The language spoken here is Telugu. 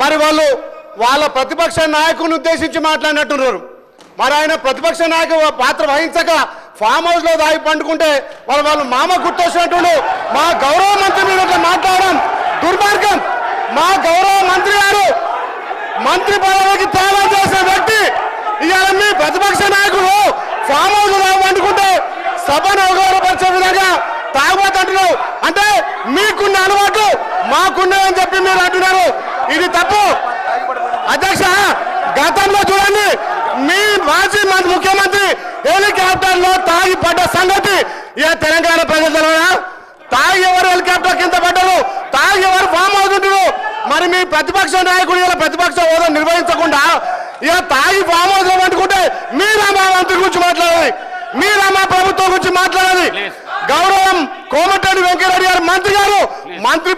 మరి వాళ్ళు వాళ్ళ ప్రతిపక్ష నాయకుని ఉద్దేశించి మాట్లాడినట్టున్నారు. మరి ఆయన ప్రతిపక్ష నాయకు పాత్ర వహించక ఫామ్ హౌస్లో దాగి పండుకుంటే వాళ్ళు వాళ్ళు మామ గుర్తొచ్చినట్టు మా గౌరవ మంత్రి మీద మాట్లాడడం దుర్మార్గం. మా గౌరవ మంత్రి గారు మంత్రి పదవికి త్యాగం చేసిన వ్యక్తి. ఇవాళ మీ ప్రతిపక్ష నాయకుడు ఫామ్ హౌస్లో పండుకుంటే సభను అవగౌరవపరిచే విధంగా తాగుబోతుంటున్నావు అంటే మీకున్న అలవాటు మా ఇది తప్పు. అధ్యక్ష గతంలో చూడండి మీ మాజీ మంత్రి ముఖ్యమంత్రి హెలికాప్టర్లో తాగి పడ్డ సంగతి ఏ తెలంగాణ ప్రజలు? తాగి ఎవరు హెలికాప్టర్ కింద పడ్డారు? తాగి ఎవరు ఫామ్ అవుతుంటారు మరి మీ ప్రతిపక్ష నాయకుడు ఇలా ప్రతిపక్ష హోదా నిర్వహించకుండా ఇక తాగి ఫామ్ హౌస్లో వండుకుంటే మీరా మా మంత్రి గురించి మాట్లాడాలి. మీరా మా ప్రభుత్వం గురించి మాట్లాడాలి. గౌరవం కోమటిరెడ్డి వెంకయ్యరెడ్డి గారు మంత్రి గారు మంత్రి